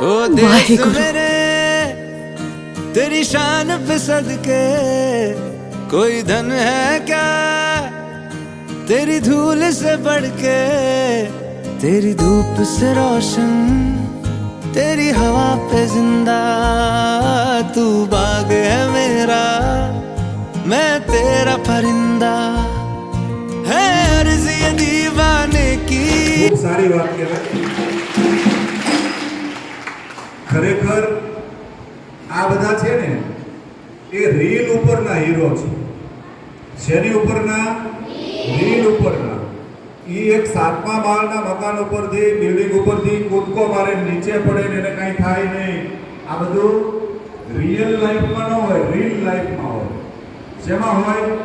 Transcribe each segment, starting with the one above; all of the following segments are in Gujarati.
ओ oh मेरे तेरी शान पे सदके कोई धन है क्या? तेरी धूल से बढ़ के तेरी धूप से रोशन तेरी हवा पे ज़िंदा तू बाग है मेरा मैं तेरा परिंदा। है अर्जी दीवाने की। सारी बात ખરેખર આ બધા છે ને, એ રીલ ઉપરના હીરો છે. શેની ઉપરના? રીલ ઉપરના. એ એક સાતમા માળના મકાન ઉપરથી, બિલ્ડિંગ ઉપરથી કૂદકો મારે, નીચે પડે ને એને કાંઈ થાય નહીં. આ બધું રિયલ લાઈફમાં ન હોય રીલ લાઈફમાં હોય. શેમાં હોય?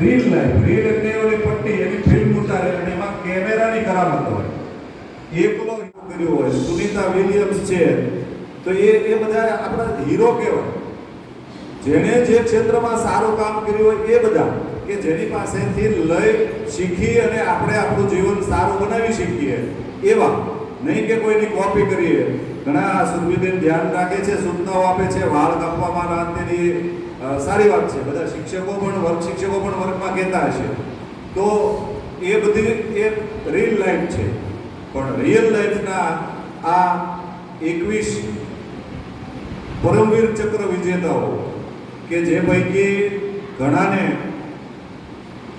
રીલ લાઈફ રીલ એટલે ઓલી પટ્ટી, એની ફિલ્મ ઉતારે અને એમાં કેમેરાની કરામત હોય. એકલો કર્યું હોય, સુનિતા વિલિયમ્સ છે, તો એ એ બધા આપણા હીરો કહેવાય. જેણે જે ક્ષેત્રમાં સારું કામ કર્યું હોય, એ બધા કે જેની પાસેથી લઈ શીખી અને આપણે આપણું જીવન સારું બનાવી શીખીએ એવા. નહીં કે કોઈની કોપી કરીએ. ઘણા સુરભીબેન ધ્યાન રાખે છે, સૂચનાઓ આપે છે, વાળ કાપવામાં તેની સારી વાત છે. બધા શિક્ષકો પણ વર્ગ, શિક્ષકો પણ વર્ગમાં કહેતા હશે. તો એ બધી એક રીલ લાઈફ છે. પણ રિયલ લાઈફના આ એકવીસ પરમવીર ચક્ર વિજેતાઓ કે જે પૈકી ઘણાને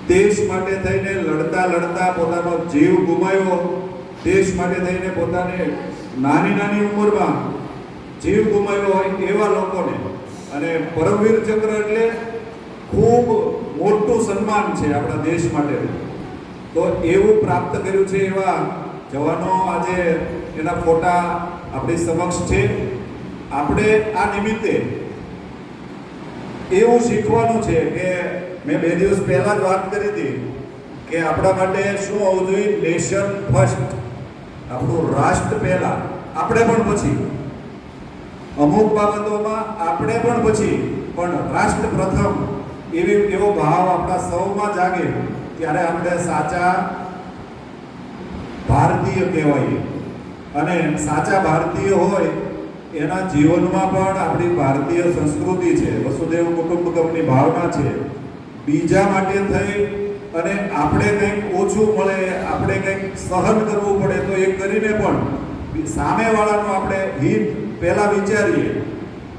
દેશ માટે થઈને લડતા લડતા પોતાનો જીવ ગુમાવ્યો, દેશ માટે થઈને પોતાને નાની નાની ઉંમરમાં જીવ ગુમાવ્યો હોય એવા લોકોને. અને પરમવીર ચક્ર એટલે ખૂબ મોટું સન્માન છે આપણા દેશ માટે. તો એવું પ્રાપ્ત કર્યું છે એવા જવાનો આજે એના ફોટા આપણી સમક્ષ છે. આપણે આ નિમિત્તે એવું શીખવાનું છે કે મેં બે દિવસ પહેલાં જ વાત કરી હતી કે આપણા માટે શું હોવું જોઈએ? Nation first. આપણું રાષ્ટ્ર પહેલાં. આપણે પણ પછી. અમુક બાબતોમાં આપણે પણ પછી. પણ રાષ્ટ્ર પ્રથમ. એવી એવો ભાવ આપણા સૌમાં જાગે ત્યારે આપણે સાચા ભારતીય કહેવાય. અને સાચા ભારતીય હોય, એના જીવનમાં પણ આપણી ભારતીય સંસ્કૃતિ છે, વસુદેવ કુટુંબકમની ભાવના છે. બીજા માટે થઈ અને આપણે કંઈક ઓછું મળે, આપણે કંઈક સહન કરવું પડે, તો એ કરીને પણ સામેવાળાનું આપણે હિત પહેલાં વિચારીએ.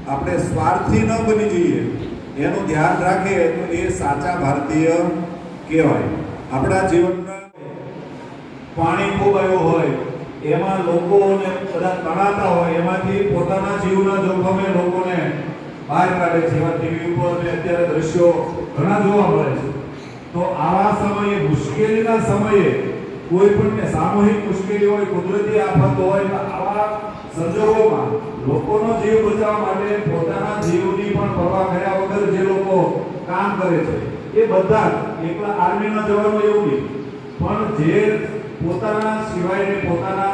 આપણે સ્વાર્થી ન બની જઈએ. એનું ધ્યાન રાખીએ તો એ સાચા ભારતીય કહેવાય. આપણા જીવનના પાણી ખૂબ આવ્યું હોય, એમાં લોકોને બધા તણાતા હોય, એમાંથી પોતાના જીવના જોખમે લોકોને બહાર કાઢે છે. એવા ટીવી ઉપર ને અત્યારે દ્રશ્યો ઘણા જોવા મળે છે. તો આવા સમયે, મુશ્કેલીના સમયે કોઈ પણ સામૂહિક મુશ્કેલી હોય, કુદરતી આફત હોય આવા સંજોગોમાં લોકોનો જીવ બચાવવા માટે પોતાના જીવની પણ પરવા કર્યા વગર જે લોકો કામ કરે છે, એ બધા એકલા આર્મીના જવાનો એવું નહીં. પણ જે પોતાના સિવાયને પોતાના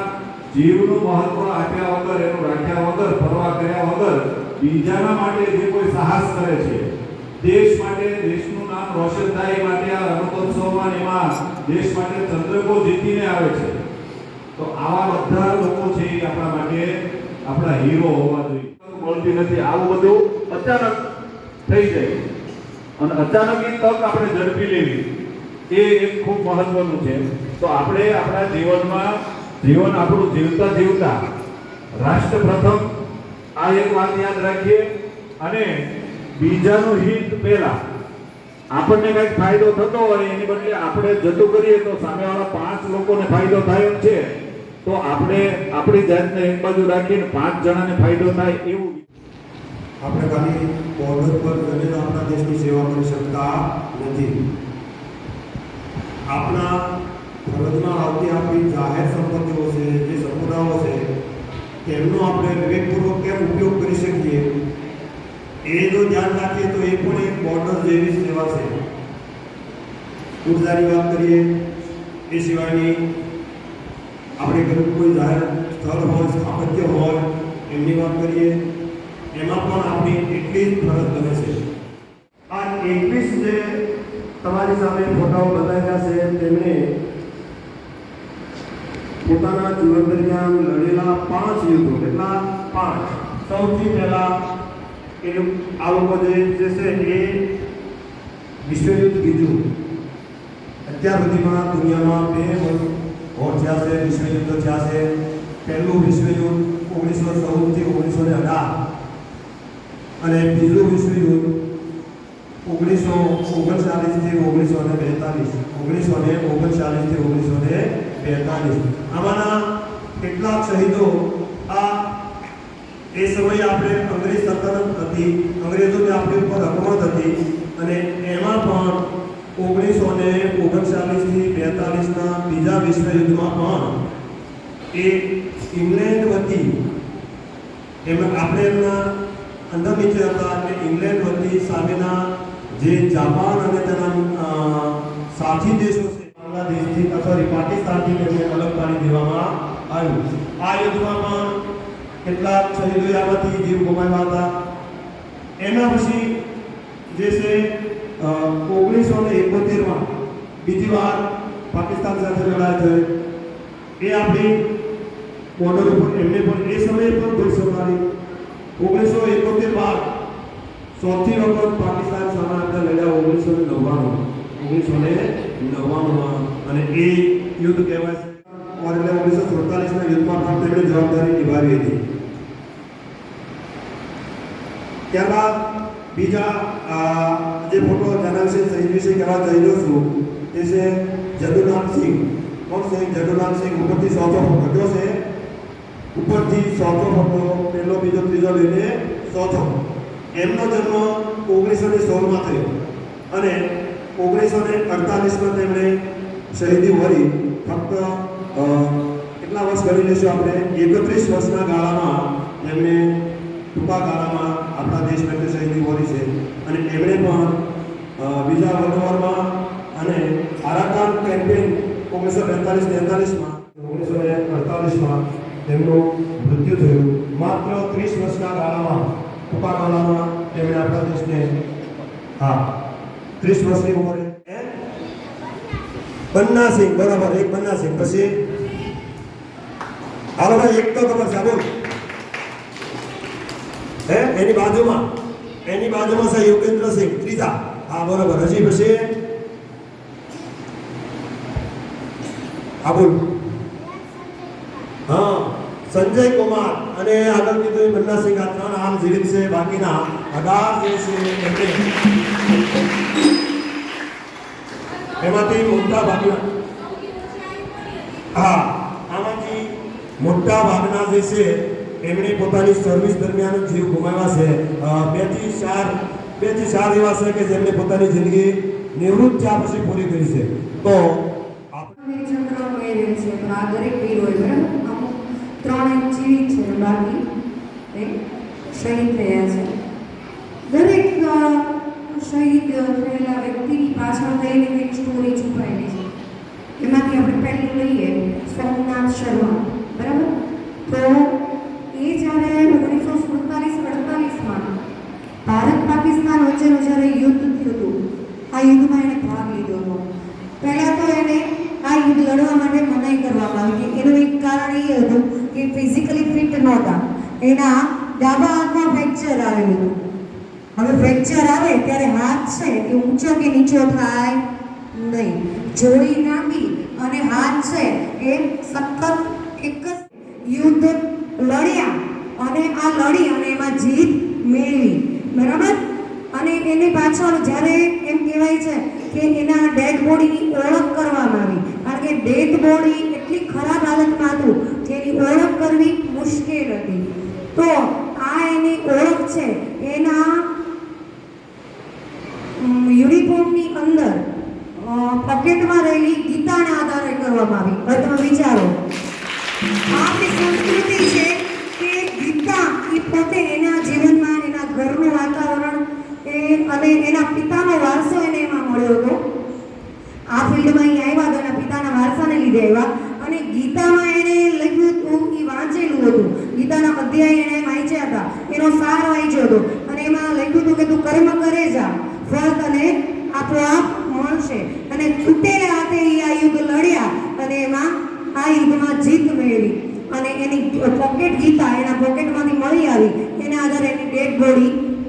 જીવનું મહત્વ આપ્યા વગર, એનું રાખ્યા વગર, પરવા કર્યા વગર બીજાના માટે જે કોઈ સાહસ કરે છે, દેશ માટે, દેશનું નામ રોશન થાય માટે આ રમતોત્સવમાં એમાં દેશ માટે ચંદ્રકો જીતીને આવે છે. તો આવા બધા લોકો છે એ આપણા માટે આપણા હીરો હોવા જોઈએ. મળતી નથી. આવું બધું અચાનક થઈ જાય. અને અચાનક એ તક આપણે ઝડપી લેવી. એ એક ખૂબ મહત્વનું છે. તો આપણે આપણા જીવનમાં જીવન આપણું જીવતા જીવતા રાષ્ટ્ર પ્રથમ આ એક વાત યાદ રાખીએ અને બીજાનું હિત પહેલા. આપણને કંઈક ફાયદો થતો હોય એની બદલે આપણે જતું કરીએ તો સામેવાળા પાંચ લોકોને ફાયદો થાય છે. તો આપણે આપણી જાતને એક બાજુ રાખીને પાંચ જણાને ફાયદો થાય એવું. આપણે ખાલી બોર્ડર પર આપણા દેશની સેવા કરી શકતા નથી. આપણા ફરજમાં આવતી આપણી જાહેર સંપત્તિઓ છે, જે સંપદાઓ છે, તેમનો આપણે વિવેકપૂર્વક કેમ ઉપયોગ કરી શકીએ? એ જો ધ્યાન રાખીએ તો એ પણ એક બોર્ડર જેવી સેવા છે. ઉર્જાની વાત કરીએ, એ સિવાયની આપણે ઘરે કોઈ જાહેર સ્થળ હોય, સ્થાપત્ય હોય, એમની વાત કરીએ, એમાં પણ આપણી એટલી જ ફરજ બને છે. આ એકવીસ જે તમારી સામે ફોટાઓ બતાવ્યા છે, તેમણે પોતાના જીવન દરમિયાન લડેલા પાંચ યુદ્ધો, કેટલા? પાંચ. સૌથી પહેલા એ આ લોકો જે છે એ વિશ્વયુદ્ધ બીજું અત્યાર સુધીમાં દુનિયામાં બે વોર થયા છે, વિશ્વયુદ્ધ થયા છે. પહેલું વિશ્વયુદ્ધ ઓગણીસો ચૌદથી ઓગણીસો ને અઢાર. અને બીજું વિશ્વયુદ્ધ ઓગણીસો ઓગણચાલીસથી ઓગણીસો ને બેતાલીસ, ઓગણીસો ને ઓગણચાલીસથી ઓગણીસો ને બેતાલીસ. આમાંના કેટલાક શહીદો આ એ સમયે આપણે અંગ્રેજ સલ્તનત હતી અંગ્રેજોની આપણી ઉપર હકમત હતી અને એમાં પણ ઓગણીસો ને ઓગણચાલીસથી બેતાલીસના બીજા વિશ્વયુદ્ધમાં પણ એ ઇંગ્લેન્ડ વતી એમાં આપણે એમના અંદર હતા સામેના જે જાપાન અને તેના સાથી દેશો છે, બાંગ્લાદેશથી સોરી પાકિસ્તાનથી તેમને અલગ પાડી દેવામાં આવ્યું. આ યુદ્ધમાં પણ કેટલાક શહીદો આમાંથી જીવ ગુમાવ્યા હતા. એના પછી જે છે ઓગણીસો ને એકોતેરમાં બીજી વાર પાકિસ્તાન સાથે લડાઈ થઈ. એ આપણી બોર્ડર ઉપર એમને પણ એ સમયે પણ ગોળી મારી ઓગણીસો એકોતેર બાદ સૌથી વખત પાકિસ્તાન સામે આપણે લડ્યા ઓગણીસો ને નવ્વાણું ઓગણીસો ને નવ્વાણુંમાં અને એ યુદ્ધ કહેવાય છે. એટલે ઓગણીસો સુડતાલીસના યુદ્ધમાં પણ તેમણે જવાબદારી નિભાવી હતી. ત્યારબાદ બીજા જે ફોટો જેના વિશે શહીદ વિશે કહેવા જઈ રહ્યો છું તે છે જદુનાથસિંહ કોણ છે? જદુનાથસિંહ ઉપરથી સોચો ફોટો કયો છે. ઉપરથી સોચો ફોટો પહેલો, બીજો, ત્રીજો લઈને સોચો એમનો જન્મ ઓગણીસો ને સોળમાં થયો. અને ઓગણીસો ને અડતાલીસમાં તેમણે શહીદી વળી ફક્ત કેટલા વર્ષ ગણી લેશું આપણે? એકત્રીસ વર્ષના ગાળામાં એમણે ટૂંકા ગાળામાં આપણા દેશ માટે શહીદી વળી છે. અને એમણે પણ બીજા વર્લ્ડ અને આરાકાન કેમ્પેન ઓગણીસો બેતાલીસ તેતાલીસમાં ઓગણીસો ને અડતાલીસમાં તેમનું મૃત્યુ થયું. માત્ર ત્રીસ વર્ષના ગાળામાં, ટૂંકા ગાળામાં તેમણે આપણા દેશને, હા. ત્રીસ વર્ષની ઉંમરે? બન્ના સિંહ બરાબર, એક બન્ના સિંહ પછી? હાલો ભાઈ, એક તો ખબર બોલ હે, એની બાજુમાં એની બાજુમાં છે યોગેન્દ્ર સિંહ ત્રીજા. હા, બરાબર. હજી પછી? હા, બોલ. હા, સંજય કુમાર. અને આગળ કીધું બન્ના સિંહ આ ત્રણ હાલ જીવિત છે, બાકીના. અઢાર જે છે એમાંથી મોટા ભાગના હા, આમાંથી મોટા ભાગના જે છે, એમણે પોતાની સર્વિસ દરમિયાન જીવ ગુમાવ્યા છે. બેથી ચાર બેથી ચાર એવા છે કે જેમણે પોતાની જિંદગી નિવૃત્ત થયા પછી પૂરી કરી છે. તો આપણે ચંદ્ર મેળવે છે તો આ દરેક હોય ત્રણ જીવિત છે બાકી શહીદ થયા છે દરેક અ, શહીદ થયેલા વ્યક્તિની પાછળ થઈને કંઈક સ્ટોરી છુપાયેલી છે એમાંથી આપણે પહેલું લઈએ સોમનાથ શર્મા બરાબર તો એ જ્યારે ઓગણીસો સુડતાલીસ અડતાલીસમાં ભારત પાકિસ્તાન વચ્ચેનું જ્યારે યુદ્ધ થયું હતું, આ યુદ્ધમાં એણે ભાગ લીધો હતો. પહેલાં તો એને આ યુદ્ધ લડવા માટે મનાઈ કરવામાં આવી હતી. એનું એક કારણ એ હતું કે ફિઝિકલી ફિટ નહોતા. એના ડાબા હાથમાં ફ્રેક્ચર આવેલું હતું. હવે ફ્રેક્ચર આવે ત્યારે હાથ છે એ ઊંચો કે નીચો થાય નહીં. જોડી નાખી અને હાથ છે એ સખત એક જ યુદ્ધ લડ્યા અને આ લડી અને એમાં જીત મેળવી. બરાબર? અને એની પાછળ જ્યારે એમ કહેવાય છે કે એના ડેડ બોડીની ઓળખ કરવામાં આવી. કારણ કે ડેડ બોડી એટલી ખરાબ હાલતમાં હતું એની ઓળખ કરવી મુશ્કેલ હતી. તો આ એની ઓળખ છે. એના યુનિફોર્મની અંદર પોકેટમાં રહેલી ગીતાના આધારે કરવામાં આવી. અથવા વિચારો. આ સંસ્કૃતિ છે કે ગીતા એ પોતે એના જીવનમાં એના ઘરનું વાતાવરણ એ અને એના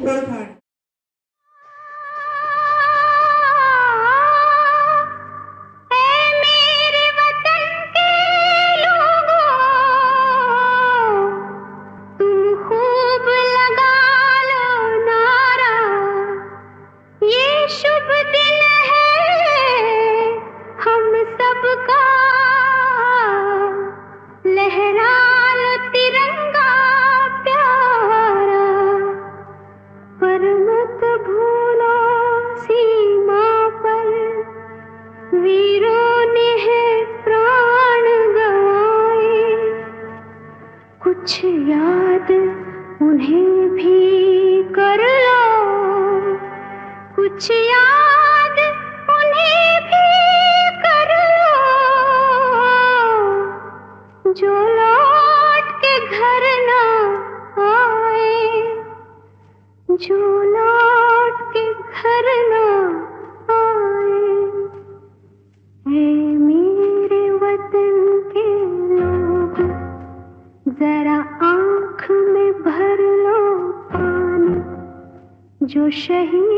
প্রধান जो शहीद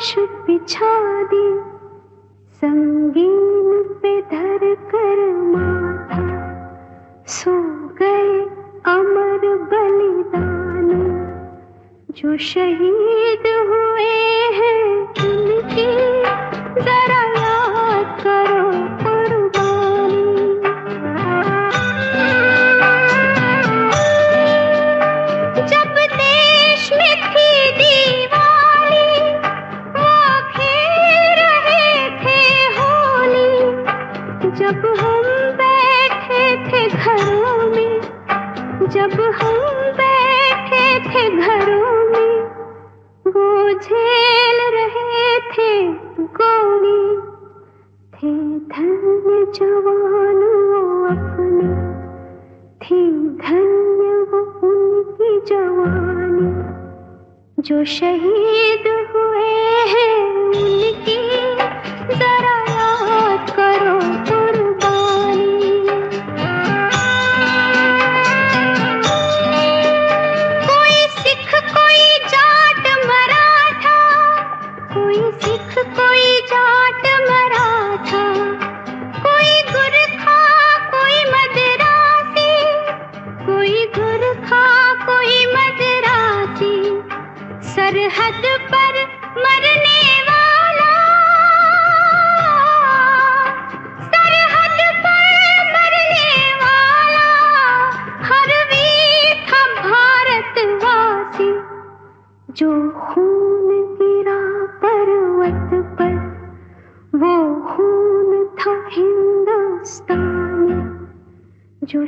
लाश बिछा दी संगीन पे धर कर माथा, सो गए अमर बलिदान। जो शहीद हुए हैं, उनकी जरा जब हम बैठे थे घरों में वो झेल रहे थे गोली थे धन्य जवान वो अपने थी धन्य वो उनकी जवानी जो शहीद हुए हैं उनकी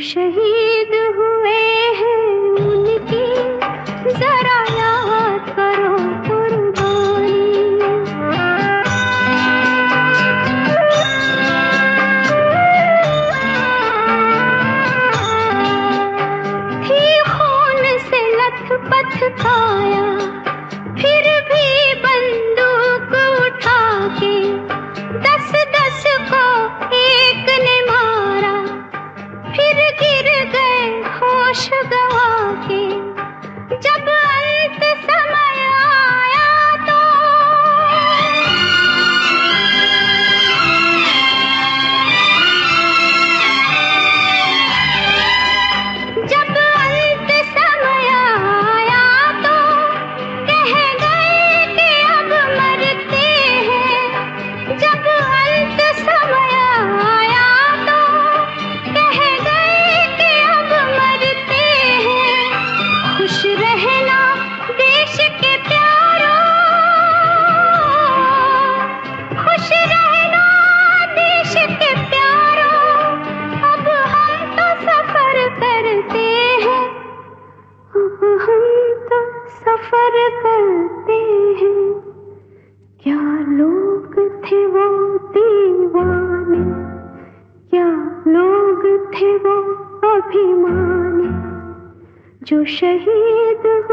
शहीद सफर करते हैं क्या लोग थे वो दीवाने क्या लोग थे वो अभिमानी जो शहीद हो